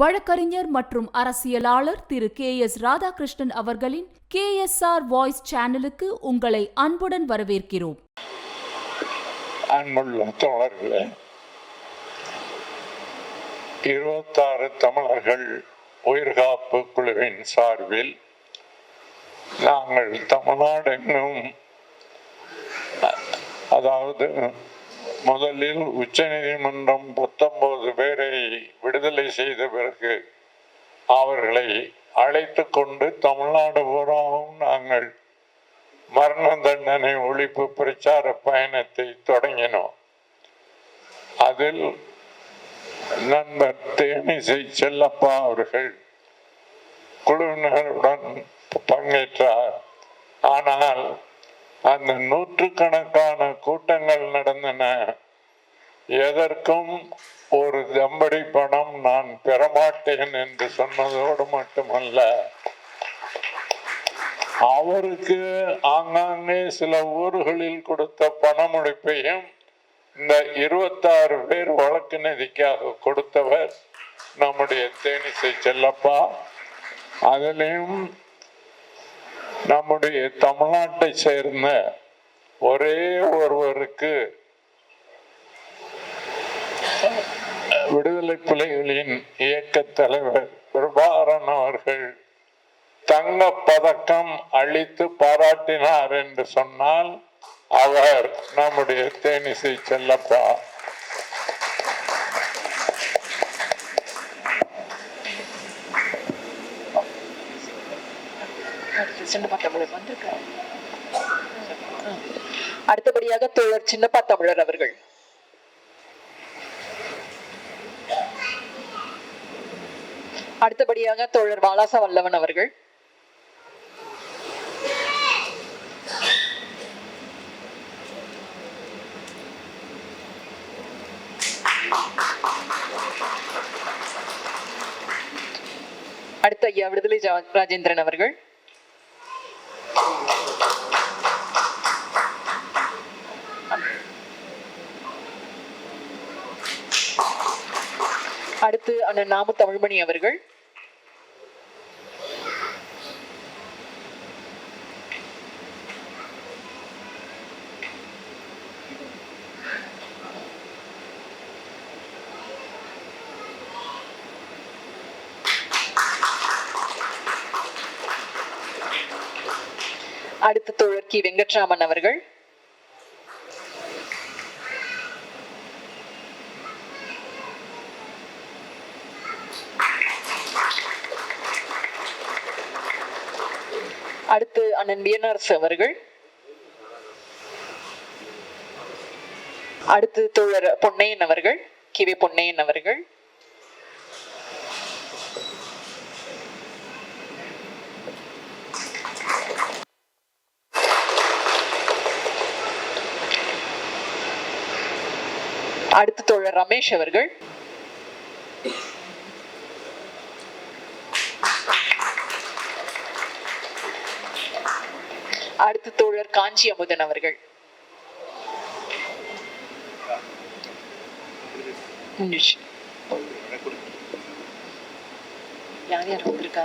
வழக்கறிஞர் மற்றும் அரசியலாளர் திரு கே எஸ் ராதாகிருஷ்ணன் அவர்களின் கே எஸ் ஆர் வாய்ஸ் சேனலுக்கு உங்களை அன்புடன் வரவேற்கிறோம். இருபத்தாறு தமிழர்கள் உயிர்காப்பு குழுவின் சார்பில் நாங்கள் தமிழ்நாடெங்கும் அ- அதாவது முதலில் உச்சநீதிமன்றம் பத்தொன்பது பேரை விடுதலை செய்த பிறகு அவர்களை அழைத்து கொண்டு தமிழ்நாடு பூராவும் நாங்கள். மரண தண்டனை ஒழிப்பு பிரச்சார பயணத்தை தொடங்கினோம். அதில் நண்பர் தேனிசை செல்லப்பா அவர்கள் குழுவினருடன் பங்கேற்றார். ஆனால் அந்த நூற்றுக்கணக்கான கூட்டங்கள் நடந்தன. எதற்கும் ஒரு தம்படி பணம் நான் பெறமாட்டேன் என்று சொன்னதோடு மட்டுமல்ல அவருக்கு ஆங்காங்கே சில ஊர்களில் கொடுத்த பணமுடிப்பையும் இந்த இருபத்தாறு பேர் வழக்கு நிதிக்காக கொடுத்தவர் நம்முடைய தேனிசை செல்லப்பா. அதிலையும் நம்முடைய தமிழ்நாட்டை சேர்ந்த ஒரே ஒருவருக்கு விடுதலை புலிகளின் இயக்க தலைவர் பிரபாகரன் அவர்கள் தங்க பதக்கம் அளித்து பாராட்டினார் என்று சொன்னால் அவர் நம்முடைய தேனிசை செல்லப்பா. அடுத்தபடியாக தோழர் சின்னப்பா தமிழர் அவர்கள். அடுத்தபடியாக தோழர் பாலாசா வல்லவன் அவர்கள். அடுத்த ஐயா விடுதலை ராஜேந்திரன் அவர்கள். அடுத்து அண்ணன் நாமு தமிழ்மணி அவர்கள். அடுத்து தோழர் கி. வெங்கட்ராமன் அவர்கள். அடுத்து அண்ணன் வியனரசு அவர்கள். அடுத்து தோழர் பொன்னையன் அவர்கள் கிவி பொன்னையன் அவர்கள். அடுத்து தோழர் ரமேஷ் அவர்கள். அடுத்து தோழர் காஞ்சி அமுதன் அவர்கள். யார் யார் வந்திருக்கா?